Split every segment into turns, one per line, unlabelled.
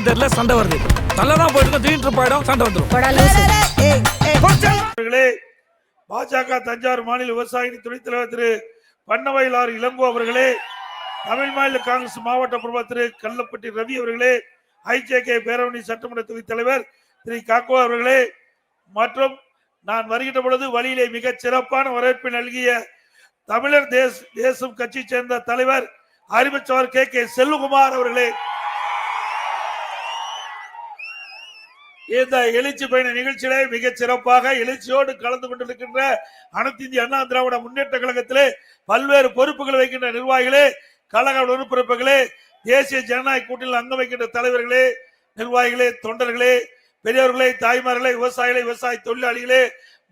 என்னன்னு தெரியல சண்டை வருது. நல்லா தான் போயிட்டு இருக்கு, திடீர்னு ஆயிடும் சண்டை வந்துடும்
பாஜக தஞ்சாவூர் மாநில விவசாய துணைத் தலைவர் திரு பண்ணவயலார் இளங்கோ அவர்களே தமிழ் மாநில காங்கிரஸ் மாவட்ட பிரபல திரு கல்லப்பட்டி ரவி அவர்களே ஐஜேகே பேரவணி சட்டமன்ற தொகுதி தலைவர் திரு காக்கோ அவர்களே மற்றும் நான் வருகின்ற பொழுது வழியிலே மிகச் சிறப்பான வரவேற்பை நல்கிய தமிழர் தேச தேசம் கட்சி சேர்ந்த தலைவர் அறிவிச்சவர் கே கே செல்வகுமார் அவர்களே இந்த எழுச்சி பயண நிகழ்ச்சியிலே மிக சிறப்பாக எழுச்சியோடு கலந்து கொண்டிருக்கின்ற அனைத்து இந்திய அண்ணா திராவிட முன்னேற்ற கழகத்திலே பல்வேறு பொறுப்புகள் வைக்கின்ற நிர்வாகிகளே கழக உறுப்பினர்களே தேசிய ஜனநாயக கூட்டணியில் அங்கம் வைக்கின்ற தலைவர்களே நிர்வாகிகளே தொண்டர்களே பெரியவர்களே தாய்மார்களே விவசாயிகளே விவசாய தொழிலாளிகளே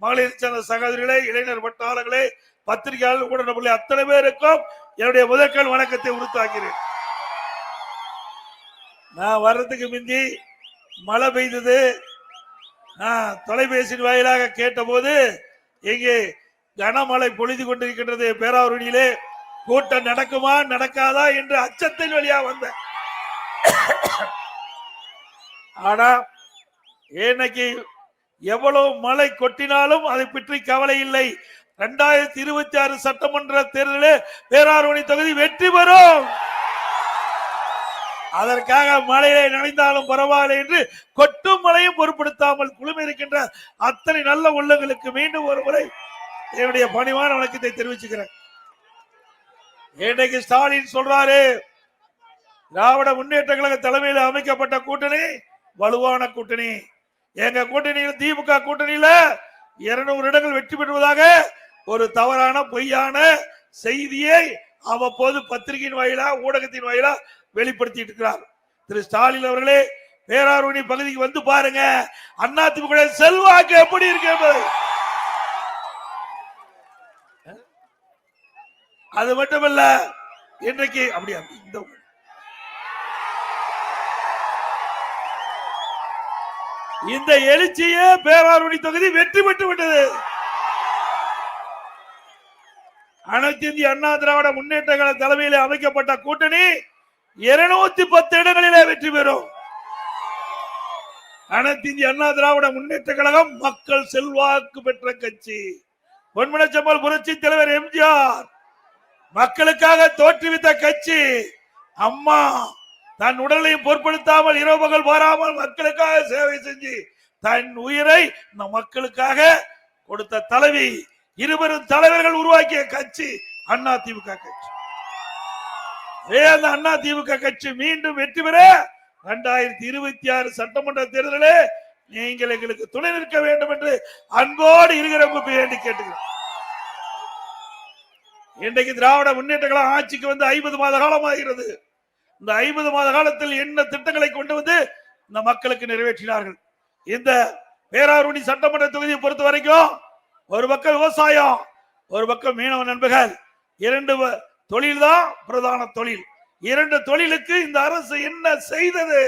மகளிர் சேர்ந்த சகோதரிகளே இளைஞர் வட்டாரங்களே பத்திரிகையாளர் ஊடகங்களே அத்தனை பேருக்கும் என்னுடைய முதற்கால் வணக்கத்தை உறுத்தாக்கிறேன் நான் வர்றதுக்கு முந்தி மழை பெய்தது. நான் தொலைபேசியின் வாயிலாக கேட்டபோது இங்கே கனமழை பொழிது கொண்டிருக்கின்றது பேராவூரணியிலே கூட்டம் நடக்குமா நடக்காதா என்று அச்சத்தின் வழியா வந்தேன். ஆனா இன்னைக்கு எவ்வளவு மழை கொட்டினாலும் அதை பற்றி கவலை இல்லை. இரண்டாயிரத்தி இருபத்தி ஆறு சட்டமன்ற தேர்தலில் பேராவூரணி தொகுதி வெற்றி பெறும். அதற்காக மழையை நனைந்தாலும் பரவாயில்லை என்று கொட்டும் மழையும் பொருட்படுத்தாமல் குழுமி இருக்கின்ற அத்தனை நல்ல உள்ளங்களுக்கு மீண்டும் ஒரு முறை என்னுடைய பணிவான வணக்கத்தை தெரிவிச்சுக்கிறேன். இன்னைக்கு ஸ்டாலின் சொல்றாரு திராவிட முன்னேற்ற கழக தலைமையில் அமைக்கப்பட்ட கூட்டணி வலுவான கூட்டணி. எங்க கூட்டணியில் திமுக கூட்டணியில இருநூறு இடங்கள் வெற்றி பெறுவதாக ஒரு தவறான பொய்யான செய்தியை அவ்வப்போது பத்திரிகையின் வாயிலா ஊடகத்தின் வாயிலா வெளிப்படுத்திட்டு இருக்கிறார். திரு ஸ்டாலின் அவர்களே பேராரூனி பகுதிக்கு வந்து பாருங்க. அண்ணா திமுக செல்வாக்கு எப்படி இருக்கு அது மட்டுமல்ல இன்றைக்கு அப்படியா இந்த இந்த எழுச்சியே பேராரூணி தொகுதி வெற்றி பெற்று விட்டது. அனைத்து இந்திய அண்ணா திராவிட முன்னேற்ற கழக தலைமையில் அமைக்கப்பட்ட கூட்டணி இருநூத்தி பத்து இடங்களிலே வெற்றி பெறும். அனைத்து இந்திய அண்ணா திராவிட முன்னேற்ற கழகம் மக்கள் செல்வாக்கு பெற்ற கட்சி. பொன்மனச்சம்பல் புரட்சி தலைவர் எம்ஜிஆர் மக்களுக்காக தோற்றுவித்த கட்சி. அம்மா தன் உடலையும் பொருட்படுத்தாமல் இரவு பகல் பாராமல் மக்களுக்காக சேவை செஞ்சு தன் உயிரை இந்த மக்களுக்காக கொடுத்த தலைவி. இருவரும் தலைவர்கள் உருவாக்கிய கட்சி அண்ணா திமுக கட்சி. அந்த அண்ணா திமுக கட்சி மீண்டும் வெற்றி பெற இரண்டாயிரத்தி இருபத்தி ஆறு சட்டமன்ற தேர்தலிலே நீங்கள் எங்களுக்கு துணை நிற்க வேண்டும் என்று அன்போடு இருக்கிற வேண்டி கேட்டுக்கிறேன் இன்றைக்கு திராவிட முன்னேற்ற கழகம் ஆட்சிக்கு வந்து ஐம்பது மாத காலமாகிறது. இந்த ஐம்பது மாத காலத்தில் என்ன திட்டங்களை கொண்டு வந்து இந்த மக்களுக்கு நிறைவேற்றினார்கள்? இந்த பேராரூணி சட்டமன்ற தொகுதியை பொறுத்த வரைக்கும் ஒரு பக்கம் விவசாயம் ஒரு பக்கம் மீனவ நண்பர்கள் இரண்டு தொழில் தொழில்தான் பிரதான தொழில். இரண்டு தொழிலுக்கு இந்த அரசு என்ன செய்தது?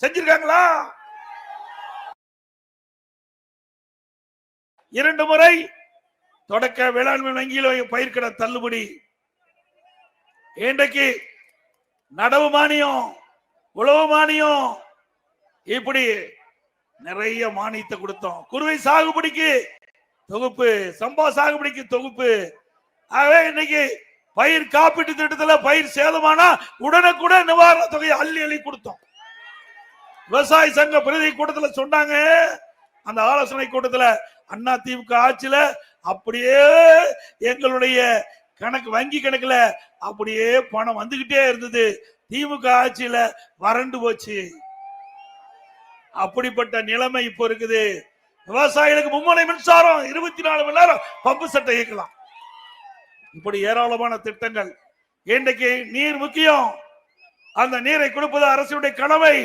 செஞ்சிருக்காங்களா? இரண்டு முறை தொடக்க வேளாண்மை வங்கியில் பயிர்கட தள்ளுபடி. இன்றைக்கு நடவு மானியம் உழவு மானியம் இப்படி நிறைய மானியத்தை கொடுத்தோம். குருவை சாகுபடிக்கு தொகுப்பு சம்பா சாகுபடிக்கு தொகுப்பு. ஆகவே இன்னைக்கு பயிர் காப்பீட்டு திட்டத்துல பயிர் சேதமானா உடனுக்குடன் நிவாரண தொகையை அள்ளி அள்ளி கொடுத்தோம். விவசாய சங்க பிரதி கூட்டத்துல சொன்னாங்க. அந்த ஆலோசனை கூட்டத்துல அண்ணா திமுக ஆட்சியில அப்படியே எங்களுடைய கணக்கு வங்கி கணக்குல அப்படியே பணம் வந்துகிட்டே இருந்தது. திமுக ஆட்சியில வறண்டு போச்சு. அப்படிப்பட்ட நிலைமை இப்போ இருக்குது. விவசாயிகளுக்கு மும்முனை மின்சாரம் இருபத்தி நாலு மணி நேரம் பம்பு சட்டை இயக்கலாம். இப்படி ஏராளமான திட்டங்கள். இன்றைக்கு நீர் முக்கியம். அந்த நீரை கொடுப்பது அரசுடைய கடமை.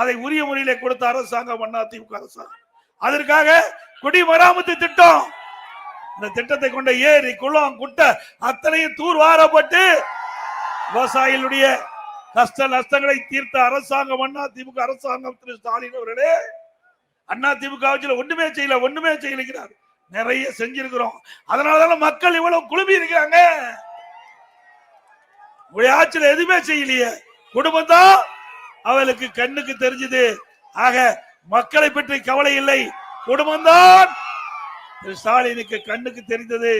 அதை உரிய முறையிலே கொடுத்த அரசாங்கம் அண்ணா திமுக அரசாங்கம். அதற்காக குடிமராமத்து திட்டம். இந்த திட்டத்தை கொண்ட ஏரி குளம் குட்டை அத்தனையும் தூர் வாரப்பட்டு விவசாயிகளுடைய கஷ்ட நஷ்டங்களை தீர்த்த அரசாங்கம் அண்ணா திமுக அரசாங்கம் திரு ஸ்டாலின் அவர்களே. அண்ணா திமுக ஆட்சியில ஒண்ணுமே செய்யல ஒண்ணுமே செய்யலைங்கிறார். நிறைய செஞ்சிருக்கிறோம். அதனாலதான் மக்கள் இவ்வளவு குழுமி இருக்கிறாங்க? உங்களுடைய ஆட்சியில எதுவுமே செய்யலையே. குடும்பம் தான் அவளுக்கு கண்ணுக்கு தெரிஞ்சது. ஆக மக்களை பற்றி கவலை இல்லை. குடும்பம் தான் ஸ்டாலினுக்கு கண்ணுக்கு தெரிந்தது.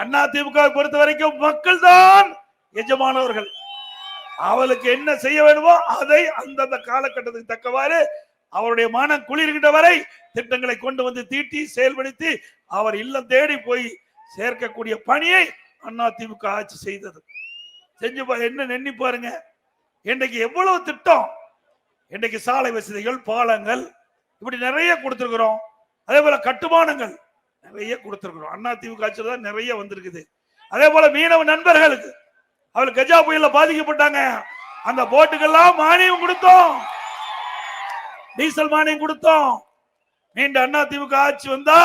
அண்ணா திமுக பொறுத்த வரைக்கும் மக்கள் தான் எஜமானவர்கள். அவளுக்கு என்ன செய்ய வேண்டுமோ அதை அந்தந்த காலகட்டத்துக்கு தக்கவாறு அவருடைய மனம் குளிர்கின்ற வரை திட்டங்களை கொண்டு வந்து தீட்டி செயல்படுத்தி அவர் இல்லம் தேடி போய் சேர்க்கக்கூடிய பணியை அண்ணா திமுக ஆட்சி செய்தது. செஞ்சு என்ன எண்ணி பாருங்க. இன்றைக்கு எவ்வளவு திட்டம்? இன்றைக்கு சாலை வசதிகள் பாலங்கள் இப்படி நிறைய கொடுத்துருக்குறோம். அதே போல கட்டுமானங்கள் நிறைய கொடுத்துருக்குறோம். அண்ணா திமுக ஆட்சியில் தான் நிறைய வந்திருக்குது. அதே போல மீனவ நண்பர்களுக்கு அவர் கஜா புயல பாதிக்கப்பட்டாங்க. அந்த போட்டுக்கெல்லாம் மானியம் கொடுத்தோம். டீசல் மானியம் கொடுத்தோம். நீண்ட அண்ணா திமுக ஆட்சி வந்தா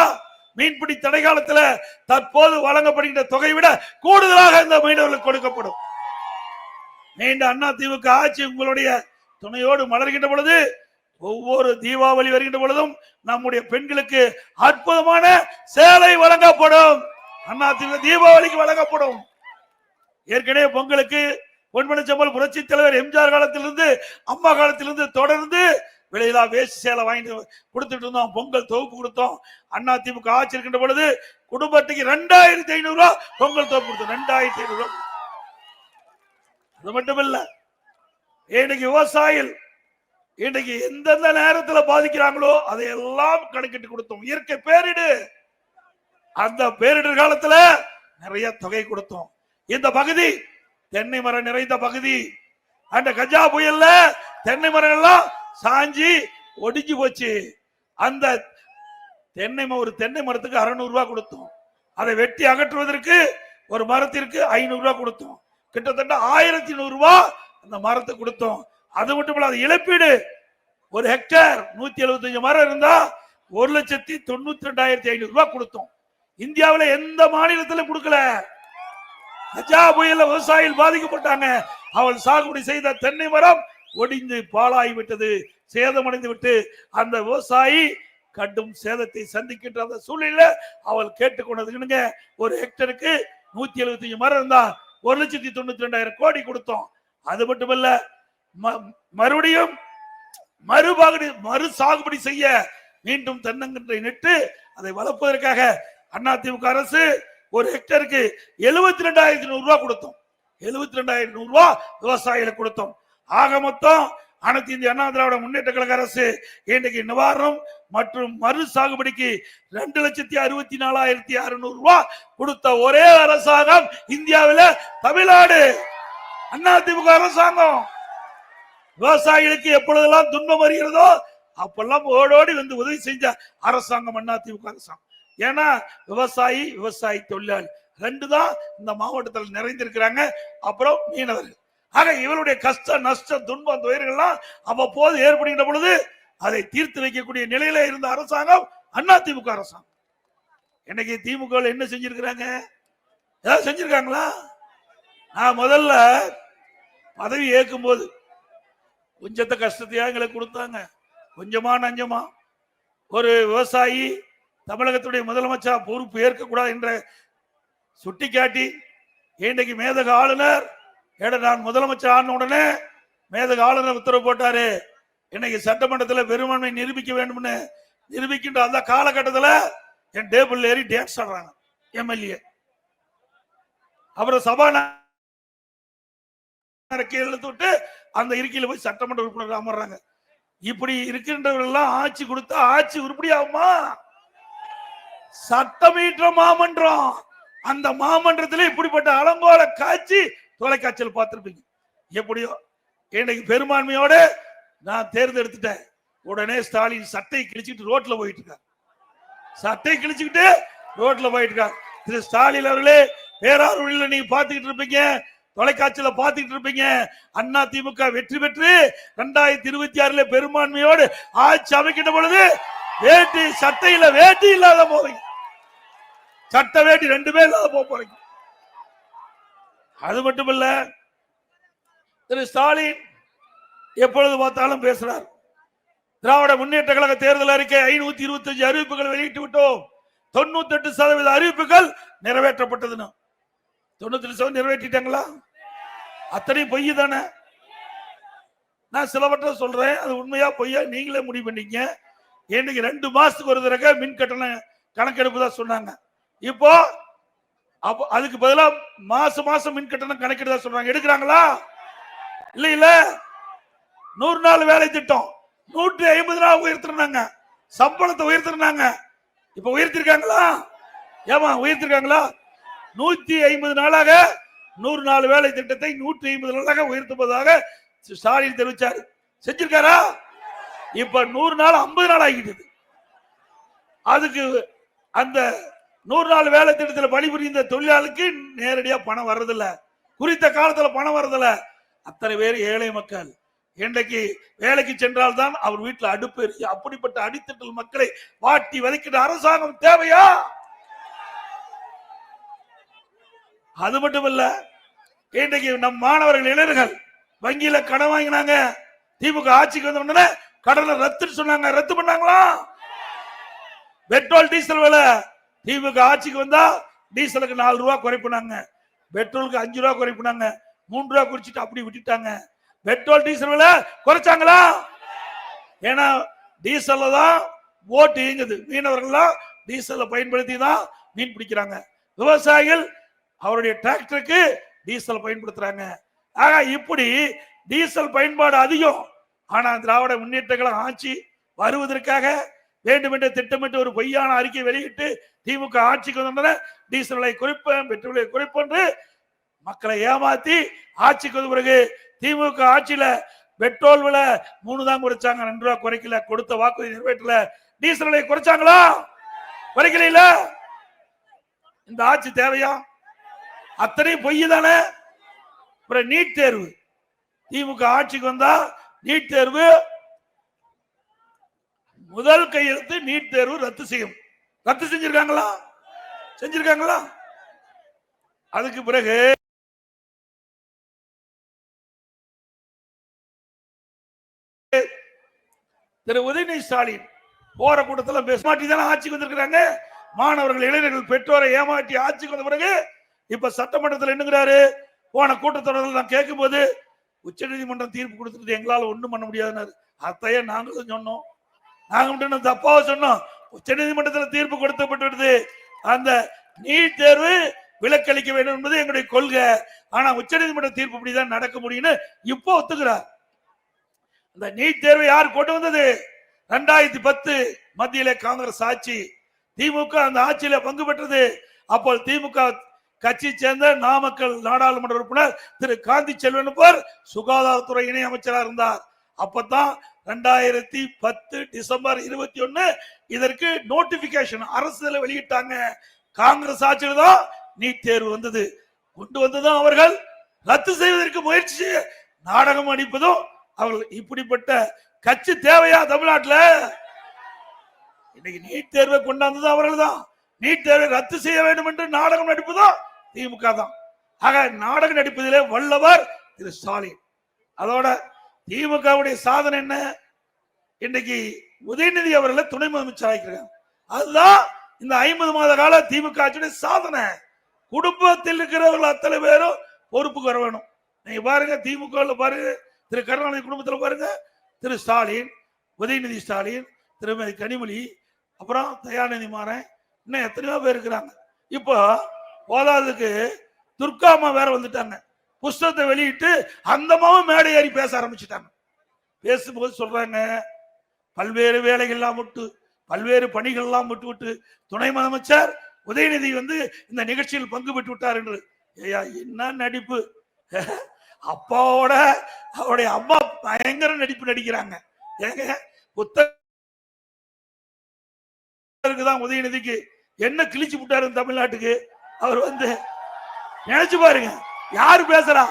மீன்பிடி தடை காலத்தில் தற்போது வழங்கப்படுகின்ற தொகை விட கூடுதலாக இந்த மீனவர்களுக்கு கொடுக்கப்படும். நீண்ட அண்ணா திமுக ஆட்சி உங்களுடைய துணையோடு மலர்கின்ற பொழுது ஒவ்வொரு தீபாவளி வருகின்ற பொழுதும் நம்முடைய பெண்களுக்கு அற்புதமான சேலை வழங்கப்படும். அண்ணா திமுக தீபாவளிக்கு வழங்கப்படும். ஏற்கனவே பொங்கலுக்கு பொன்மணி புரட்சி தலைவர் எம்ஜிஆர் காலத்திலிருந்து அம்மா காலத்திலிருந்து தொடர்ந்து விலையிலா வேஸ்ட் சேலை வாங்கிட்டு கொடுத்துட்டு இருந்தோம் பொங்கல் தொகுப்பு கொடுத்தோம். அண்ணா திமுக ஆட்சி இருக்கின்ற பொழுது குடும்பத்துக்கு ரெண்டாயிரத்தி ஐநூறு ரூபா பொங்கல் தொகுப்பு கொடுத்தோம். ரெண்டாயிரத்தி ஐநூறு அது மட்டும் இல்ல இன்னைக்கு விவசாயிகள் இன்னைக்கு எந்தெந்த நேரத்தில் பாதிக்கிறாங்களோ அதையெல்லாம் கணக்கிட்டு கொடுத்தோம். இயற்கை பேரிடு. அந்த பேரிடர் காலத்துல நிறைய தொகை கொடுத்தோம். இந்த பகுதி தென்னை மரம் நிறைந்த பகுதி. அந்த கஜா புயல்ல தென்னை மரம் எல்லாம் சாஞ்சி ஒடிஞ்சு போச்சு. அந்த தென்னை ஒரு தென்னை மரத்துக்கு அறுநூறு ரூபாய் கொடுத்தோம். அதை வெட்டி அகற்றுவதற்கு ஒரு மரத்திற்கு ஐநூறு ரூபாய் கொடுத்தோம். கிட்டத்தட்ட ஆயிரத்தி நூறு ரூபாய் அந்த மரத்தை கொடுத்தோம். அது மட்டும் இல்ல அது இழப்பீடு ஒரு ஹெக்டேர் நூத்தி எழுபத்தஞ்சு மரம் இருந்தா ஒரு லட்சத்தி தொண்ணூத்தி ரெண்டாயிரத்தி ஐநூறு ரூபாய் கொடுத்தோம். இந்தியாவில் எந்த மாநிலத்திலும் கொடுக்கல. கஜா புயல விவசாயிகள் பாதிக்கப்பட்டாங்க. அவள் சாகுபடி செய்த தென்னை மரம் ஒடிந்து பாழாகி விட்டது. சேதமடைந்து விட்டு அந்த விவசாயி கடும் சேதத்தை சந்திக்கின்ற அந்த சூழ்நிலையில அவள் கேட்டுக்கொண்டதுங்க ஒரு ஹெக்டருக்கு நூத்தி எழுபத்தஞ்சு மரம் இருந்தா ஒரு லட்சத்தி தொண்ணூத்தி ரெண்டாயிரம் கோடி கொடுத்தோம். அது மட்டுமல்ல ம- மறுபடியும் மறுபாகுடி மறு சாகுபடி செய்ய மீண்டும் தென்னங்கன்றை நட்டு அதை வளர்ப்பதற்காக அதிமுக அரசு ஒரு ஹெக்டருக்கு எழுபத்தி ரெண்டாயிரத்தி நூறு ரூபாய் கொடுத்தோம். எழுபத்தி ரெண்டாயிரத்தி நூறு ரூபாய் விவசாயிகளுக்கு கொடுத்தோம். ஆக மொத்தம் அனைத்து இந்திய அண்ணா திராவிட முன்னேற்ற கழக அரசு இன்றைக்கு நிவாரணம் மற்றும் மறு சாகுபடிக்கு ரெண்டு லட்சத்தி அறுபத்தி நாலாயிரத்தி அறுநூறு ரூபாய் கொடுத்த ஒரே அரசாங்கம் இந்தியாவில தமிழ்நாடு. அண்ணா திமுக அரசாங்கம். விவசாயிகளுக்கு எப்பொழுதெல்லாம் துன்பம் வருகிறதோ அப்பெல்லாம் ஓடோடி வந்து உதவி செஞ்ச அரசாங்கம் அண்ணா திமுக அரசாங்கம். ஏன்னா விவசாயி விவசாயி தொழிலாளி. ரெண்டு தான் இந்த மாவட்டத்தில் நிறைந்திருக்கிறாங்க. அப்புறம் மீனவர்கள். ஆக இவளுடைய கஷ்ட நஷ்ட துன்பம் துயர்கள்லாம் அவ்வப்போது ஏற்படுகின்ற பொழுது அதை தீர்த்து வைக்கக்கூடிய நிலையில இருந்த அரசாங்கம் அண்ணா திமுக அரசாங்கம். இன்னைக்கு திமுக என்ன செஞ்சிருக்கிறாங்க? ஏதாவது செஞ்சிருக்காங்களா? நான் முதல்ல பதவி ஏற்கும் போது கொஞ்சத்தை கஷ்டத்தையா எங்களுக்கு கொடுத்தாங்க. கொஞ்சமா நஞ்சமா. ஒரு விவசாயி தமிழகத்துடைய முதலமைச்சர் பொறுப்பு ஏற்கக்கூடாது என்ற சுட்டிக்காட்டி இன்றைக்கு மேதக ஆளுநர் ஏடா நான் முதலமைச்சர் ஆன உடனே மேதக ஆளுநர் உத்தரவு போட்டாரு. இன்னைக்கு சட்டமன்றத்தில் பெரும்பான்மை நிரூபிக்க வேண்டும்னு நிரூபிக்கின்ற அந்த காலகட்டத்தில் என் டேபிள் ஏறி டான்ஸ் ஆடுறாங்க எம்எல்ஏ. அப்புறம் சபாநாயகர் இழுத்து விட்டு அந்த இருக்கையில் போய் சட்டமன்ற உறுப்பினர் அமர்றாங்க. இப்படி இருக்கின்றவர்கள் எல்லாம் ஆட்சி கொடுத்தா ஆட்சி உருப்படி ஆகுமா? சட்டமீற்ற மாமன்றம். அந்த மாமன்றத்தில் இப்படிப்பட்ட அலங்கோல காட்சி தொலைக்காட்சியில் பார்த்துருப்பீங்க. எப்படியோ இன்னைக்கு பெரும்பான்மையோடு நான் தேர்ந்தெடுத்துட்டேன். உடனே ஸ்டாலின் சட்டை கிழிச்சுட்டு ரோட்ல போயிட்டு இருக்கார் சட்டை கிழிச்சுக்கிட்டு ரோட்ல போயிட்டு இருக்கார் திரு ஸ்டாலின் அவர்களே பேராரூரில் நீங்க பாத்துக்கிட்டு இருப்பீங்க. தொலைக்காட்சியில பாத்துக்கிட்டு இருப்பீங்க. அண்ணா திமுக வெற்றி பெற்று ரெண்டாயிரத்தி இருபத்தி ஆறுல பெரும்பான்மையோடு ஆட்சி அமைக்கின்ற பொழுது வேட்டி சட்டையில வேட்டி இல்லாத போவீங்க. சட்டை வேட்டி ரெண்டுமே இல்லாத போறீங்க. அது மட்டும் திரு ஸ்டாலின் எப்பொழுது பார்த்தாலும் பேசுறார். திராவிட முன்னேற்ற கழக தேர்தல் அறிக்கை ஐநூத்தி இருபத்தி அஞ்சு அறிவிப்புகள் வெளியிட்டு விட்டோம். தொண்ணூத்தி எட்டு சதவீத அறிவிப்புகள் நிறைவேற்றப்பட்டதுன்னு. தொண்ணூத்தி சதவீதம் நிறைவேற்றிட்டாங்களா? அத்தனை பொய் தானே? நான் சிலவற்றை சொல்றேன். அது உண்மையா பொய்யா நீங்களே முடிவு பண்ணீங்க இன்னைக்கு ரெண்டு மாசத்துக்கு ஒரு தடவை மின் கட்டணம் கணக்கெடுப்பு தான் சொன்னாங்க. இப்போ அப்போ அதுக்கு பதிலாக மாசம் மாசம் மின் கட்டணம் கணக்கெடுதா சொல்றாங்க. எடுக்கிறாங்களா? இல்ல இல்ல. நூறு நாள் வேலை திட்டம். நூற்றி ஐம்பது நாள் உயர்த்திருந்தாங்க. சம்பளத்தை உயர்த்திருந்தாங்க. இப்ப உயர்த்திருக்காங்களா? ஏமா உயர்த்திருக்காங்களா? நூத்தி ஐம்பது நாளாக நூறு நாள் வேலை திட்டத்தை நூற்றி ஐம்பது நாளாக உயர்த்துவதாக ஸ்டாலின் தெரிவிச்சாரு. செஞ்சிருக்காரா? இப்ப நூறு நாள் ஐம்பது நாள் ஆகிட்டது அதுக்கு அந்த நூறு நாள் வேலை திட்டத்தில் பணிபுரிந்த தொழிலாளிக்கு நேரடியாக பணம் வர்றதில்ல. குறித்த காலத்தில் பணம் வர்றதில்ல. அத்தனை பேர் ஏழை மக்கள். இன்றைக்கு வேலைக்கு சென்றால் தான் அவர் வீட்டில் அடுப்பு அப்படிப்பட்ட அடித்தட்டல் மக்களை வாட்டி வதைக்கிற அரசாங்கம் தேவையா? அது மட்டும் இன்றைக்கு நம் மாணவர்கள் இளைஞர்கள் வங்கியில கடன் வாங்கினாங்க. திமுக ஆட்சிக்கு வந்த உடனே கடனை ரத்துன்னு சொன்னாங்க. ரத்து பண்ணாங்களா? பெட்ரோல் டீசல் விலை திமுக ஆட்சிக்கு வந்தா டீசலுக்கு நாலு ரூபா குறைப்பினாங்க. பெட்ரோலுக்கு அஞ்சு ரூபா குறைப்பினாங்க. மூன்று ரூபா குறிச்சிட்டு அப்படி விட்டுட்டாங்க. பெட்ரோல் டீசல் விலை குறைச்சாங்களா? ஏன்னா டீசல்ல தான் ஓட்டு இயங்குது. மீனவர்கள்லாம் டீசலை பயன்படுத்தி தான் மீன் பிடிக்கிறாங்க. விவசாயிகள் அவருடைய டிராக்டருக்கு டீசல் பயன்படுத்துறாங்க. ஆக இப்படி டீசல் பயன்பாடு அதிகம். ஆனா திராவிட முன்னேற்றங்களை ஆட்சி வருவதற்காக வேண்டுமென்றே திட்டமிட்டு ஒரு பொய்யான அறிக்கை வெளியிட்டு திமுக ஆட்சிக்கு வந்தோடனே டீசல் விலை குறைப்பேன் பெட்ரோல் விலை குறைப்பேன் என்று மக்களை ஏமாத்தி ஆட்சிக்கு வந்த பிறகு திமுக ஆட்சியில பெட்ரோல் விலை மூணு தான் குறைச்சாங்க. ரெண்டு ரூபா குறைக்கல. கொடுத்த வாக்குறுதி நிறைவேற்றல. டீசல் விலை குறைச்சாங்களா? குறைக்கல இல்ல இந்த ஆட்சி தேவையா? அத்தனையும் பொய் தானே? அப்புறம் நீட் தேர்வு. திமுக ஆட்சிக்கு வந்தா நீட் தேர்வு முதல் கையெழுத்து நீட் தேர்வு ரத்து செய்யும். ரத்து செஞ்சிருக்காங்களா? செஞ்சிருக்காங்களா? அதுக்கு பிறகு திரு உதயநிதி ஸ்டாலின் போற கூட்டத்தில் பேச மாட்டி தானே ஆட்சிக்கு வந்திருக்கிறாங்க? மாணவர்கள் இளைஞர்கள் பெற்றோரை ஏமாற்றி ஆட்சிக்கு வந்த பிறகு இப்ப சட்டமன்றத்தில் என்னங்கிறாரு போன கூட்டத்தொடரில் நான் கேட்கும்போது உச்சநீதிமன்றம் தீர்ப்பு கொடுத்துட்டு எங்களால் ஒன்றும் பண்ண முடியாதுன்னாரு. அத்தையே நாங்களும் சொன்னோம். நாங்க மட்டும் தப்பாக சொன்னோம் சொன்னோம்? உச்சநீதிமன்றத்தில் தீர்ப்பு கொடுக்கப்பட்டு அந்த நீட் தேர்வு விலக்களிக்க வேண்டும் என்பது எங்களுடைய கொள்கை. ஆனா உச்சநீதிமன்ற தீர்ப்பு இப்படிதான் நடக்க முடியும்னு இப்போ ஒத்துக்கிறார். அந்த நீட் தேர்வை யார் கொண்டு வந்தது? ரெண்டாயிரத்தி பத்து மத்தியில காங்கிரஸ் ஆட்சி. திமுக அந்த ஆட்சியில பங்கு பெற்றது. அப்போ திமுக கட்சி சேர்ந்த நாமக்கல் நாடாளுமன்ற உறுப்பினர் திரு. காந்தி செல்வன் போர் சுகாதாரத்துறை இணை அமைச்சராக இருந்தார். அப்பதான் ரெண்டாயிரத்தி பத்து டிசம்பர் இருபத்தி ஒன்னு இதற்கு நோட்டிபிகேஷன் அரசுல வெளியிட்டாங்க. காங்கிரஸ் ஆட்சியில் தான் நீட் தேர்வு வந்தது. கொண்டு வந்ததும் அவர்கள் ரத்து செய்வதற்கு முயற்சி நாடகம் அடிப்பதும் அவர்கள் இப்படிப்பட்ட கட்சி தேவையா தமிழ்நாட்டில்? இன்னைக்கு நீட் தேர்வை கொண்டாந்தது அவர்கள் தான். நீட் தேர்வை ரத்து செய்ய வேண்டும் என்று நாடகம் நடிப்பதும் திமுக தான். ஆக நாடகம் நடிப்பதிலே வல்லவர் திரு ஸ்டாலின். அதோட திமுகவுடைய சாதனை என்ன? இன்னைக்கு உதயநிதி அவர்களை துணை முதலமைச்சர் ஆகிக்கிறாங்க அதுதான் இந்த ஐம்பது மாத கால திமுக ஆட்சியுடைய சாதனை. குடும்பத்தில் இருக்கிறவர்கள் அத்தனை பேரும் பொறுப்புக்கு வர வேணும். நீங்க பாருங்க திமுக பாருங்க திரு கருணாநிதி குடும்பத்தில் பாருங்க திரு ஸ்டாலின் உதயநிதி ஸ்டாலின் திருமதி கனிமொழி அப்புறம் தயாநிதி மாறன் இன்னும் எத்தனையோ பேர் இருக்கிறாங்க. இப்போ போதாததுக்கு துர்காமா வேற வந்துட்டாங்க. புஸ்தகத்தை வெளியிட்டு அந்த அம்மாவும் மேடை ஏறி பேச ஆரம்பிச்சுட்டாங்க. பேசும்போது சொல்றாங்க பல்வேறு வேலைகள்லாம் விட்டு பல்வேறு பணிகள்லாம் விட்டு விட்டு துணை முதலமைச்சர் உதயநிதி வந்து இந்த நிகழ்ச்சியில் பங்கு பெற்று விட்டார் என்று. ஐயா என்ன நடிப்பு? அப்பாவோட அவருடைய அம்மா பயங்கர நடிப்பு நடிக்கிறாங்க. ஏங்க புத்தகருக்கு தான் உதயநிதிக்கு என்ன கிழிச்சு விட்டாரு தமிழ்நாட்டுக்கு? அவர் வந்து நினைச்சு பாருங்க. யாரு பேசுறா?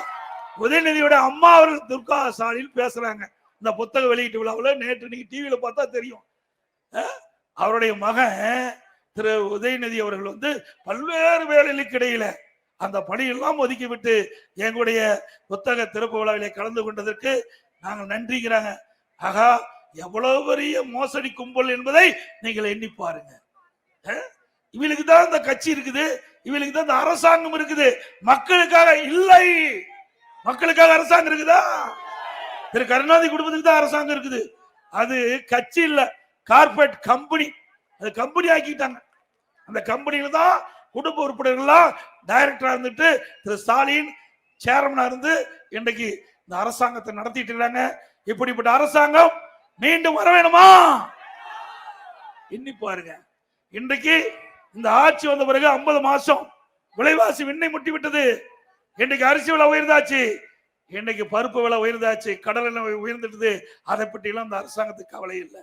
உதயநிதியோட அம்மா அவர்கள் துர்கா ஸ்டாலின் பேசுறாங்க. இந்த புத்தக வெளியீட்டு விழாவில் நேற்று நீங்க டிவியில பார்த்தா தெரியும். அவருடைய மகன் திரு உதயநிதி அவர்கள் வந்து பல்வேறு வேலைகளுக்கு இடையில அந்த பணியெல்லாம் ஒதுக்கி விட்டு எங்களுடைய புத்தக திறப்பு விழாவிலே கலந்து கொண்டதற்கு நாங்கள் நன்றிங்கிறாங்க. ஆகா எவ்வளவு பெரிய மோசடி கும்பல் என்பதை நீங்கள் எண்ணி பாருங்க. இவளுக்கு தான் இந்த கட்சி இருக்குது. இவளுக்கு தான் இந்த அரசாங்கம் இருக்குது. மக்களுக்காக இல்லை. மக்களுக்காக அரசாங்கம் இருக்குதா? திரு கருணாநிதி குடும்பத்துக்கு தான் அரசாங்கம் இருக்குது. அது கட்சி இல்ல கார்பரேட் கம்பெனி அது கம்பெனி ஆக்கிட்டாங்க. அந்த கம்பெனியில தான் குடும்ப உறுப்பினர்கள்லாம் டைரக்டரா இருந்துட்டு திரு ஸ்டாலின் சேர்மனா இருந்து இன்றைக்கு இந்த அரசாங்கத்தை நடத்திட்டு இருக்காங்க. இப்படிப்பட்ட அரசாங்கம் மீண்டும் வர வேணுமா? எண்ணி பாருங்க. இன்றைக்கு இந்த ஆட்சி வந்த பிறகு 50 மாசம் விலைவாசி விண்ணை முட்டி விட்டது இன்னைக்கு அரிசி விலை உயர்ந்தாச்சு. இன்னைக்கு பருப்பு விலை உயர்ந்தாச்சு. கடல் எண்ணெய் உயர்ந்துட்டது அதை பற்றிலாம் அந்த இந்த அரசாங்கத்துக்கு கவலை இல்லை.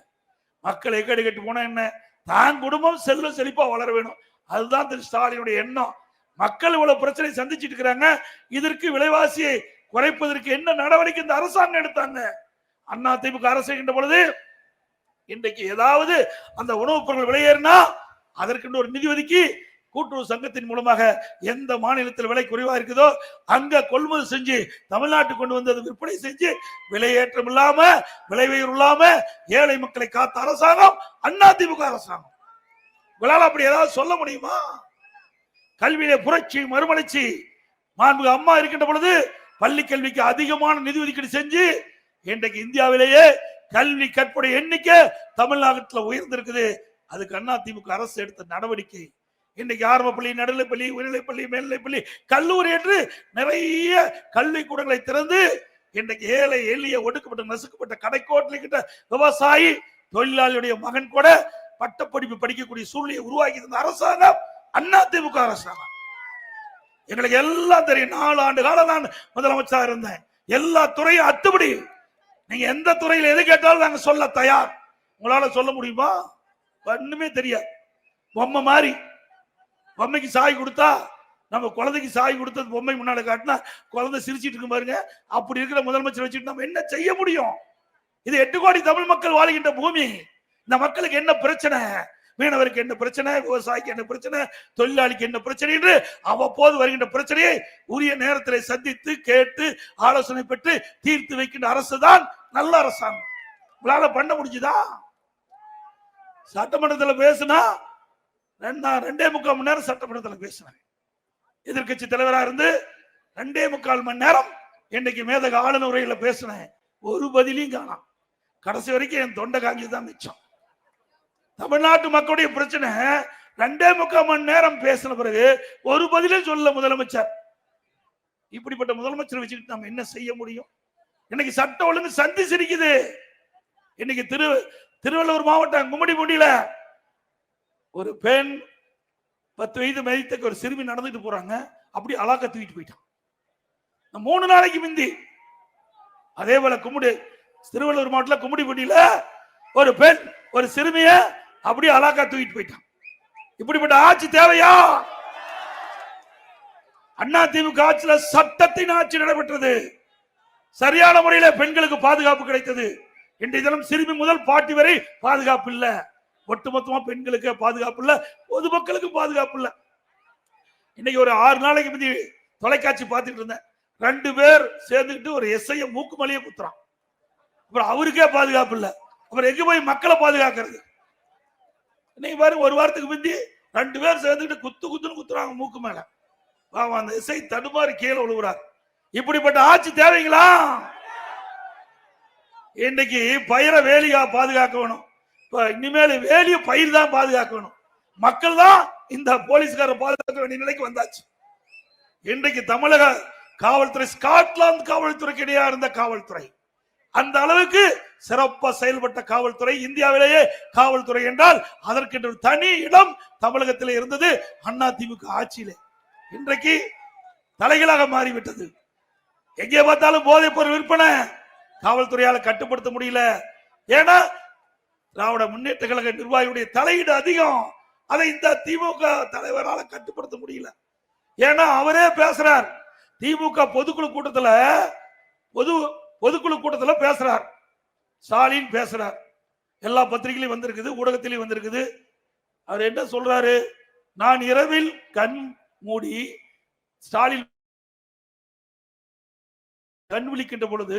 மக்கள் எக்கடி கட்டி போனா என்ன? தான் குடும்பம் செல்ல செழிப்பா வளர வேணும். அதுதான் திரு ஸ்டாலினுடைய எண்ணம். மக்கள் இவ்வளவு பிரச்சனை சந்திச்சிட்டு இருக்கிறாங்க. இதற்கு விலைவாசியை குறைப்பதற்கு என்ன நடவடிக்கை இந்த அரசாங்கம் எடுத்தாங்க? அண்ணா திமுக அரசு பொழுது இன்றைக்கு ஏதாவது அந்த உணவுப் பொருட்கள் விலையேறினா அதற்கென்று ஒரு நிதி ஒதுக்கி கூட்டுறவு சங்கத்தின் மூலமாக எந்த மாநிலத்தில் விலை குறைவா இருக்குதோ அங்க கொள்முதல் செஞ்சு தமிழ்நாட்டுக்கு கொண்டு வந்து அதை விற்பனை செஞ்சு விலையேற்றம் இல்லாம விலை உயர்வு இல்லாம ஏழை மக்களை காத்த அரசாங்கம் அண்ணா திமுக அரசாங்கம். உங்களால் அப்படி ஏதாவது சொல்ல முடியுமா? கல்வியிலே புரட்சி மறுமலர்ச்சி. மாண்புக அம்மா இருக்கின்ற பொழுது பள்ளி கல்விக்கு அதிகமான நிதி ஒதுக்கீடு செஞ்சு இன்றைக்கு இந்தியாவிலேயே கல்வி கற்புடைய எண்ணிக்கை தமிழ்நாட்டில் உயர்ந்திருக்குது. அதுக்கு அண்ணா திமுக அரசு எடுத்த நடவடிக்கை. இன்னைக்கு ஆரம்ப பள்ளி நடுநிலைப்பள்ளி உயர்நிலைப்பள்ளி மேல்நிலைப்பள்ளி கல்லூரி என்று நிறைய கல்விக்கூடங்களை திறந்து இன்றைக்கு ஏழை எளிய ஒடுக்கப்பட்ட நசுக்கப்பட்ட கடைக்கோட்டில் கிட்ட விவசாயி தொழிலாளியுடைய மகன் கூட பட்டப்படிப்பு படிக்கக்கூடிய சூழ்நிலையை உருவாக்கி இருந்த அரசாங்கம் அண்ணா திமுக அரசாங்கம். எங்களுக்கு எல்லாம் தெரியும் நாலு ஆண்டு காலம் நான் முதலமைச்சராக இருந்தேன். எல்லா துறையும் அத்துப்படி நீங்க எந்த துறையில் எது கேட்டாலும் நாங்க சொல்ல தயார். உங்களால சொல்ல முடியுமா? ஒண்ணுமே தெரியாது. பொம்மை மாதிரி. பொம்மைக்கு சாய் கொடுத்தா நம்ம குழந்தைக்கு சாய் கொடுத்தது பொம்மை முன்னால காட்டினா குழந்தை சிரிச்சிட்டு இருக்கும் பாருங்க. அப்படி இருக்கிற முதலமைச்சர் வச்சுட்டு நம்ம என்ன செய்ய முடியும்? இது எட்டு கோடி தமிழ் மக்கள் வாழ்கின்ற பூமி. இந்த மக்களுக்கு என்ன பிரச்சனை? மீனவருக்கு என்ன பிரச்சனை? விவசாயிக்கு என்ன பிரச்சனை? தொழிலாளிக்கு என்ன பிரச்சனை என்று அவ்வப்போது வருகின்ற பிரச்சனையை உரிய நேரத்தில் சந்தித்து கேட்டு ஆலோசனை பெற்று தீர்த்து வைக்கின்ற அரசு தான் நல்ல அரசாங்கம். உங்களால பண்ண முடிஞ்சுதா? சட்டமன்றத்தில் பேசினா ரெண்டா ரெண்டே முக்கால் மணி நேரம் சட்டமன்றத்தில் பேசினாங்க எதிர்க்கட்சி தலைவராக இருந்து ரெண்டே முக்கால் மணி நேரம் இன்னைக்கு மேதக ஆளுநர் உரையில பேசினேன். ஒரு பதிலையும் காணாம். கடைசி வரைக்கும் என் தொண்டை காங்கி தான் மிச்சம். தமிழ்நாட்டு மக்களுடைய பிரச்சனை ரெண்டே முக்கால் மணி நேரம் பேசின பிறகு ஒரு பதிலும் சொல்ல முதலமைச்சர். இப்படிப்பட்ட முதலமைச்சர் வச்சுக்கிட்டு நம்ம என்ன செய்ய முடியும்? இன்னைக்கு சட்டம் ஒழுங்கு சந்தி சிரிக்குது. இன்னைக்கு திரு திருவள்ளூர் மாவட்டம் கும்மிடிப்பூண்டியில ஒரு பெண் பத்து வயது மதித்தக்கு ஒரு சிறுமி நடந்துட்டு போறாங்க. அப்படி அலாக்க தூக்கிட்டு போயிட்டான். மூணு நாளைக்கு முந்தி அதே போல கும்மிடி திருவள்ளூர் மாவட்டத்தில் கும்மிடிப்பூண்டியில ஒரு பெண் ஒரு சிறுமிய அப்படியே அலாக்கா தூக்கிட்டு போயிட்டான். இப்படிப்பட்ட ஆட்சி தேவையா? அண்ணா திமுக ஆட்சியில் சட்டத்தின் ஆட்சி நடைபெற்றது. சரியான முறையில் பெண்களுக்கு பாதுகாப்பு கிடைத்தது. இன்றைய தினம் சிறுமி முதல் பாட்டி வரை பாதுகாப்பு இல்ல. ஒட்டுமொத்தமா பெண்களுக்கு பாதுகாப்பு இல்ல பொதுமக்களுக்கும் பாதுகாப்பு இல்ல. இன்னைக்கு ஒரு ஆறு நாளைக்கு முந்தி தொலைக்காட்சி பார்த்துட்டு இருந்தேன். ரெண்டு பேர் சேர்ந்துக்கிட்டு ஒரு எஸ்ஐய மூக்கு மலையை குத்துறான். அப்புறம் அவருக்கே பாதுகாப்பு இல்ல. அப்புறம் எங்க போய் மக்களை பாதுகாக்கிறது? இன்னைக்கு பாருங்க ஒரு வாரத்துக்கு முந்தி ரெண்டு பேர் சேர்ந்துக்கிட்டு குத்து குத்துன்னு குத்துறாங்க மூக்கு மேல. அந்த இசை தடுமாறி கீழே விழுகுறார் இப்படிப்பட்ட ஆட்சி தேவைங்களா? இன்னைக்கு பயிரை வேலியா பாதுகாக்க வேணும் இனிமேல் வேலிய பயிர் தான் பாதுகாக்க வேணும் மக்கள் தான் இந்த போலீஸ்காரர் பாதுகாக்க வேண்டிய நிலைக்கு வந்தாச்சு. இன்றைக்கு தமிழக காவல்துறை ஸ்காட்லாந்து காவல்துறைக்கு இடையே இருந்த காவல்துறை. அந்த அளவுக்கு சிறப்பா செயல்பட்ட காவல்துறை இந்தியாவிலேயே காவல்துறை என்றால் அதற்கென்று தனி இடம் தமிழகத்தில் இருந்தது அண்ணா திமுக ஆட்சியிலே. இன்றைக்கு தலைகளாக மாறிவிட்டது. எங்கே பார்த்தாலும் போதைப் பொருள் விற்பனை. காவல்துறையால கட்டுப்படுத்த முடியல. ஏன்னா திராவிட முன்னேற்ற கழக நிர்வாகியுடைய தலையீடு அதிகம். அதை இந்த திமுக தலைவரால் கட்டுப்படுத்த முடியல. ஏன்னா அவரே பேசுறார். திமுக பொதுக்குழு கூட்டத்துல பொது பொதுக்குழு கூட்டத்துல பேசுறார். ஸ்டாலின் பேசுறார். எல்லா பத்திரிகையிலும் வந்திருக்குது ஊடகத்திலையும் வந்திருக்குது. அவர் என்ன சொல்றாரு? நான் இரவில் கண் மூடி ஸ்டாலின் கண் விழிக்கின்ற பொழுது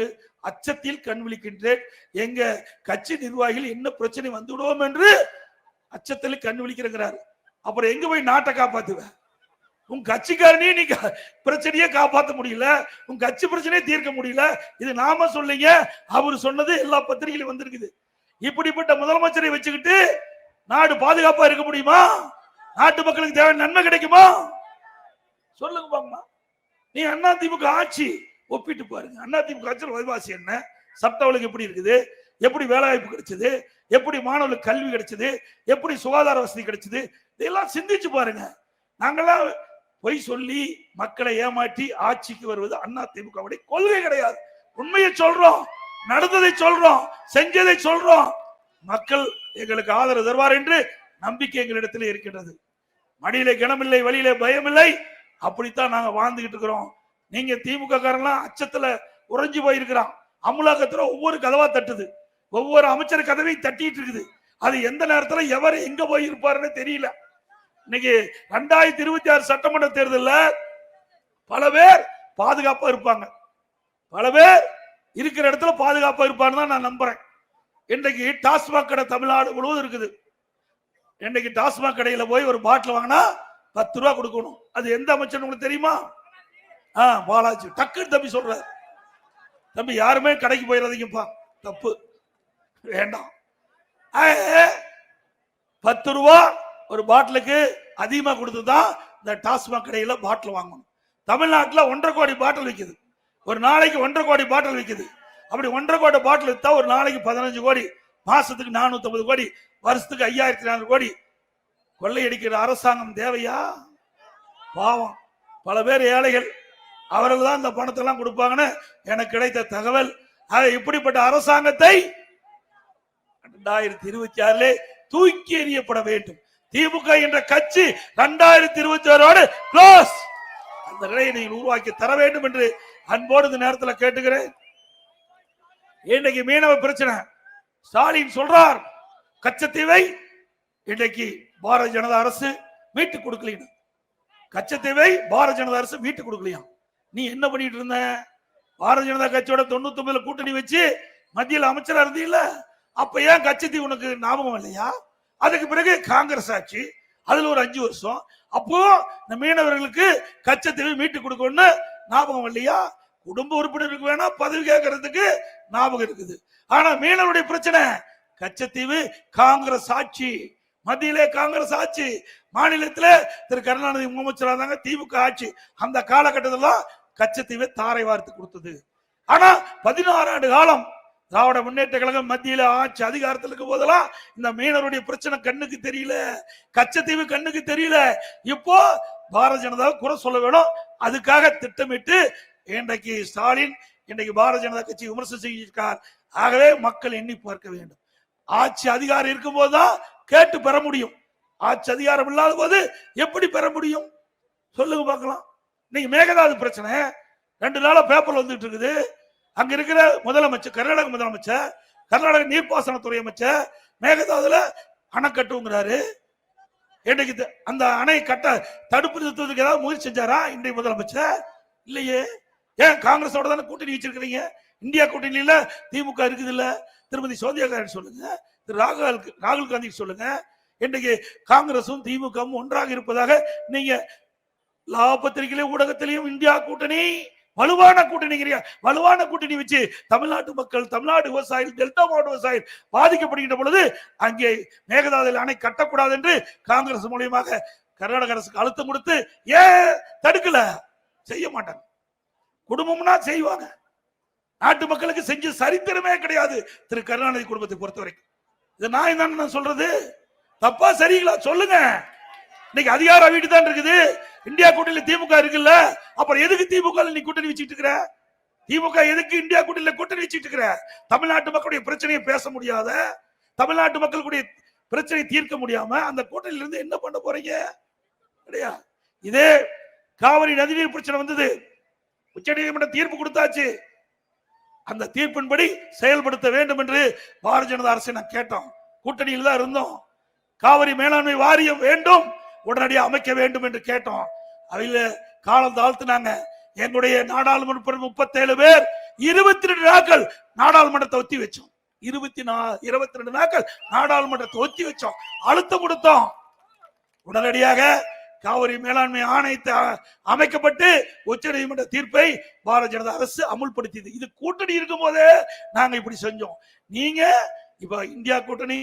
அச்சத்தில் கண் விழிக்கின்றேன். எங்க கட்சி நிர்வாகிகள் என்ன பிரச்சனை வந்துவிடுவோம் என்று அச்சத்தில் கண் விழிக்கிறங்கிறார். அப்புறம் எங்க போய் நாட்டை காப்பாத்துவேன் உன் கட்சிக்காரனையும் நீ பிரச்சனையே காப்பாத்த முடியல. உன் கட்சி பிரச்சனையே தீர்க்க முடியல. இது நாம சொல்லிங்க. அவர் சொன்னது எல்லா பத்திரிகையிலும் வந்திருக்குது. இப்படிப்பட்ட முதலமைச்சரை வச்சுக்கிட்டு நாடு பாதுகாப்பா இருக்க முடியுமா? நாட்டு மக்களுக்கு தேவையான நன்மை கிடைக்குமா? சொல்லுங்க பாங்கம்மா. நீ அண்ணா திமுக ஆட்சி ஒப்பிட்டு பாருங்க. அண்ணா திமுக ஆட்சியில் வரிவாசி என்ன சப்தவளுக்கு எப்படி இருக்குது? எப்படி வேலை வாய்ப்பு கிடைச்சது? எப்படி மாணவர்களுக்கு கல்வி கிடைச்சது? எப்படி சுகாதார வசதி கிடைச்சது? இதெல்லாம் சிந்திச்சு பாருங்க. நாங்கெல்லாம் பொய் சொல்லி மக்களை ஏமாற்றி ஆட்சிக்கு வருவது அண்ணா திமுகவுடைய கொள்கை கிடையாது. உண்மையை சொல்றோம் நடந்ததை சொல்றோம் செஞ்சதை சொல்றோம். மக்கள் எங்களுக்கு ஆதரவு தருவார் என்று நம்பிக்கை எங்களிடத்தில் இருக்கின்றது. மடியிலே கனமில்லை வழியிலே பயமில்லை. அப்படித்தான் நாங்க வாழ்ந்துகிட்டு இருக்கிறோம். நீங்க திமுக காரங்களாம் அச்சத்துல உறைஞ்சு போயிருக்கிறான். அமலாக்கத்துல ஒவ்வொரு கதவா தட்டுது. ஒவ்வொரு அமைச்சர் கதவையும் தட்டிட்டு இருக்குது. அது எந்த நேரத்துல எவர் எங்க போயிருப்பாருன்னு தெரியல. இன்னைக்கு ரெண்டாயிரத்தி இருபத்தி ஆறு சட்டமன்ற தேர்தலில் பல பேர் பாதுகாப்பா இருப்பாங்க. பல பேர் இருக்கிற இடத்துல பாதுகாப்பா இருப்பான்னு தான் நான் நம்புறேன். இன்றைக்கு டாஸ்மாக் கடை தமிழ்நாடு முழுவதும் இருக்குது. இன்னைக்கு டாஸ்மாக் கடையில போய் ஒரு பாட்டில் வாங்கினா பத்து ரூபா கொடுக்கணும். அது எந்த அமைச்சர் உங்களுக்கு தெரியுமா? ஆ பாலாஜி டக்குன்னு தம்பி சொல்றாரு. தம்பி யாருமே கடைக்கு போயிடாதீங்கப்பா தப்பு. வேண்டாம். பத்து ரூபா ஒரு பாட்டிலுக்கு அதிகமா கொடுத்து தான் இந்த டாஸ்மாக் கடையில பாட்டில் வாங்கணும். தமிழ்நாட்டில் ஒன்றரை கோடி பாட்டில் விற்குது ஒரு நாளைக்கு ஒன்றரை கோடி பாட்டில் விற்குது அப்படி ஒன்றரை கோடி பாட்டில் விற்றா ஒரு நாளைக்கு பதினஞ்சு கோடி மாசத்துக்கு நானூத்தி கோடி வருஷத்துக்கு ஐயாயிரத்தி நானூறு கோடி. கொள்ளையடிக்கிற அரசாங்கம் தேவையா? பாவம். பல பேர் ஏழைகள் அவர்கள் தான் இந்த பணத்தை எல்லாம் கொடுப்பாங்கன்னு எனக்கு கிடைத்த தகவல். ஆக இப்படிப்பட்ட அரசாங்கத்தை ரெண்டாயிரத்தி இருபத்தி ஆறுல தூக்கி எறியப்பட வேண்டும். திமுக என்ற கட்சி ரெண்டாயிரத்தி இருபத்தி ஆறோடு க்ளோஸ் அந்த நிலையை நீங்கள் உருவாக்கி தர வேண்டும் என்று அன்போடு இந்த நேரத்தில் கேட்டுக்கிறேன். இன்னைக்கு மீனவ பிரச்சனை. ஸ்டாலின் சொல்றார் கச்சத்தீவை இன்னைக்கு பாரதிய ஜனதா அரசு மீட்டு கொடுக்கலைன்னு. கச்சத்தீவை பாரதிய ஜனதா அரசு மீட்டு கொடுக்கலையாம். நீ என்ன பண்ணிட்டு இருந்த? பாரதிய ஜனதா கட்சியோட தொண்ணூத்தி ஒன்பதுல கூட்டணி வச்சு மத்தியில் அமைச்சரா இருந்தீங்கல்ல அப்ப ஏன் கட்சி உனக்கு ஞாபகம் இல்லையா? அதுக்கு பிறகு காங்கிரஸ் ஆட்சி அதுல ஒரு அஞ்சு வருஷம். அப்போ இந்த மீனவர்களுக்கு கச்சத்தீவை மீட்டு கொடுக்கணும்னு ஞாபகம் இல்லையா? குடும்ப உறுப்பினருக்கு வேணா பதவி கேட்கறதுக்கு ஞாபகம் இருக்குது. ஆனா மீனவருடைய பிரச்சனை கச்சத்தீவு காங்கிரஸ் ஆட்சி. மத்தியிலே காங்கிரஸ் ஆட்சி மாநிலத்தில் திரு கருணாநிதி முதலமைச்சராக இருந்தாங்க திமுக ஆட்சி. அந்த காலகட்டத்தில் கச்சத்தீவை தாரை வார்த்து கொடுத்தது. ஆனா பதினாறு ஆண்டு காலம் திராவிட முன்னேற்ற கழகம் மத்தியில ஆட்சி அதிகாரத்தில் இருக்கும் போதெல்லாம் இந்த மீனவருடைய பிரச்சனை கண்ணுக்கு தெரியல கச்சத்தீவு கண்ணுக்கு தெரியல. இப்போ பாரத ஜனதாவை குறை சொல்ல வேணும். அதுக்காக திட்டமிட்டு இன்றைக்கு ஸ்டாலின் இன்றைக்கு பாரத ஜனதா கட்சி விமர்சனம் செய்திருக்கார் ஆகவே மக்கள் எண்ணி பார்க்க வேண்டும். ஆட்சி அதிகாரம் இருக்கும் போதுதான் கேட்டு பெற முடியும். ஆட்சி அதிகாரம் இல்லாத போது எப்படி பெற முடியும்? சொல்லுங்க பார்க்கலாம். இன்னைக்கு மேகதாது பிரச்சனை. ரெண்டு நாளா பேப்பர் வந்துட்டு இருக்குது. அங்க இருக்கிற முதலமைச்சர் கர்நாடக முதலமைச்சர் கர்நாடக நீர்ப்பாசனத்துறை அமைச்சர் மேகதாதுல அணை கட்டுங்கிறாரு இன்னைக்கு த- அந்த அணை கட்ட தடுப்பு நிறுத்துவதற்கு ஏதாவது முயற்சி செஞ்சாரா இன்றைய முதலமைச்சர்? இல்லையே. ஏன் காங்கிரஸோட தானே கூட்டணி வச்சிருக்கிறீங்க? இந்தியா கூட்டணியில திமுக இருக்குது இல்ல திருமதி சோனியா காந்தி சொல்லுங்க. திரு ராகுல் ராகுல் காந்திக்கு சொல்லுங்க. இன்றைக்கு காங்கிரசும் திமுகவும் ஒன்றாக இருப்பதாக நீங்க லா பத்திரிகையிலும் ஊடகத்திலையும் இந்தியா கூட்டணி வலுவான கூட்டணிங்கிறியா வலுவான கூட்டணி வச்சு தமிழ்நாட்டு மக்கள் தமிழ்நாடு விவசாயிகள் டெல்டா மாவட்ட விவசாயிகள் பாதிக்கப்படுகின்ற பொழுது அங்கே மேகதாதல் அணை கட்டக்கூடாது என்று காங்கிரஸ் மூலியமாக கர்நாடக அரசுக்கு அழுத்தம் கொடுத்து ஏன் தடுக்கல? செய்ய மாட்டாங்க. குடும்பம்னா செய்வாங்க. நாட்டு மக்களுக்கு செஞ்ச சரித்திரமே கிடையாது. திரு கருணாநிதி குடும்பத்தை பொறுத்த வரைக்கும் இது நான் என்னன்னு நான் சொல்றது? தப்பா சரிங்களா? சொல்லுங்க. இன்னைக்கு அதிகார வீட்டு தான் இருக்குது. இந்தியா கூட்டணியில திமுக இருக்குல்ல? அப்புறம் எதுக்கு திமுக நீ கூட்டணி வச்சுட்டு இருக்கிற? திமுக எதுக்கு இந்தியா கூட்டணியில கூட்டணி வச்சுட்டு இருக்கிற? தமிழ்நாட்டு மக்களுடைய பிரச்சனையை பேச முடியாத தமிழ்நாட்டு மக்களுடைய பிரச்சனையை தீர்க்க முடியாம அந்த கூட்டணியில இருந்து என்ன பண்ண போறீங்க? இல்லையா? இதே காவிரி நதிநீர் பிரச்சனை வந்தது. உச்சநீதிமன்றம் தீர்ப்பு கொடுத்தாச்சு. அந்த தீர்ப்பின்படி செயல்படுத்த வேண்டும் என்று பாரதிய ஜனதா அரசை நான் கேட்டோம். கூட்டணியில் தான் இருந்தோம். காவிரி மேலாண்மை வாரியம் வேண்டும். உடனடியாக அமைக்க வேண்டும் என்று கேட்டோம். அவையில காலம் தாழ்த்தினாங்க. எங்களுடைய நாடாளுமன்ற முப்பத்தேழு பேர் இருபத்தி ரெண்டு நாட்கள் நாடாளுமன்றத்தை ஒத்தி வச்சோம். இருபத்தி நா இருபத்தி ரெண்டு நாட்கள் நாடாளுமன்றத்தை ஒத்தி வச்சோம். அழுத்தம் கொடுத்தோம். உடனடியாக காவிரி மேலாண்மை ஆணையத்தை அமைக்கப்பட்டு உச்ச நீதிமன்ற தீர்ப்பை பாரதிய ஜனதா அரசு அமுல்படுத்தியது. இது கூட்டணி இருக்கும் போதே நாங்க இப்படி செஞ்சோம். நீங்க இப்ப இந்தியா கூட்டணி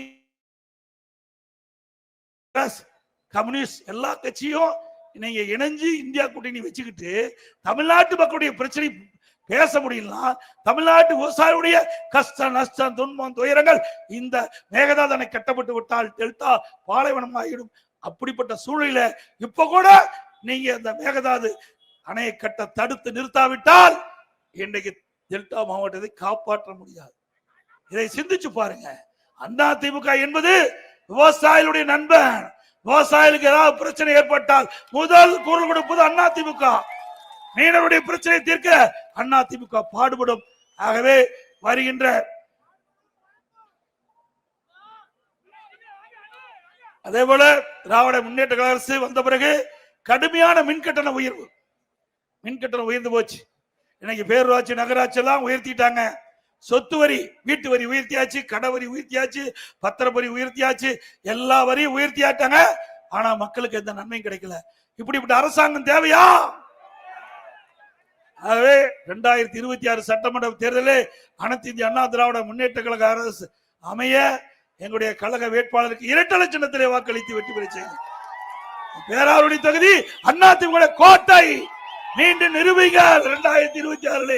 கம்யூனிஸ்ட் எல்லா கட்சியும் நீங்க இணைஞ்சு இந்தியா கூட்டணி வச்சுக்கிட்டு தமிழ்நாட்டு மக்களுடைய பிரச்சனை பேச முடியலனா தமிழ்நாட்டு விவசாயியுடைய கஷ்ட நஷ்டம் துன்பம் துயரங்கள் இந்த மேகதாது கட்டப்பட்டு விட்டால் டெல்டா பாலைவனம் ஆகிடும் அப்படிப்பட்ட சூழ்நிலை இப்ப கூட நீங்க இந்த மேகதாது அணையை கட்ட தடுத்து நிறுத்தாவிட்டால் இன்றைக்கு டெல்டா மாவட்டத்தை காப்பாற்ற முடியாது. இதை சிந்திச்சு பாருங்க. அதிமுக திமுக என்பது விவசாயிகளுடைய நண்பன். விவசாயிகளுக்கு ஏதாவது பிரச்சனை ஏற்பட்டால் முதல் குரல் கொடுப்பது அண்ணா திமுக மீனவருடைய பிரச்சனையை தீர்க்க அண்ணா திமுக பாடுபடும். ஆகவே வருகின்ற அதே போல திராவிட முன்னேற்ற கழக அரசு வந்த பிறகு கடுமையான மின்கட்டண உயர்வு. மின் கட்டணம் உயர்ந்து போச்சு. இன்னைக்கு பேரூராட்சி நகராட்சி எல்லாம் உயர்த்திட்டாங்க. சொத்து வரி வீட்டு வரி உயர்த்தியாச்சு கடை வரி உயர்த்தியாச்சு பத்திர வரி உயர்த்தியாச்சு எல்லா வரியும் உயர்த்தியாட்டாங்க. ஆனா மக்களுக்கு எந்த நன்மையும் கிடைக்கல. இப்படிப்பட்ட அரசாங்கம் தேவையா? ஆகவே ரெண்டாயிரத்தி இருபத்தி ஆறு சட்டமன்ற தேர்தலில் அனைத்து இந்திய அண்ணா திராவிட முன்னேற்ற கழக அரசு அமைய எங்களுடைய கழக வேட்பாளருக்கு இரட்டலை சின்னத்திலே வாக்களித்து வெற்றி பெற செய்யுங்கள் பேராவூரணி தொகுதி அண்ணா திமுக கோட்டை மீண்டும் நிரூபிகள் இரண்டாயிரத்தி இருபத்தி ஆறுல.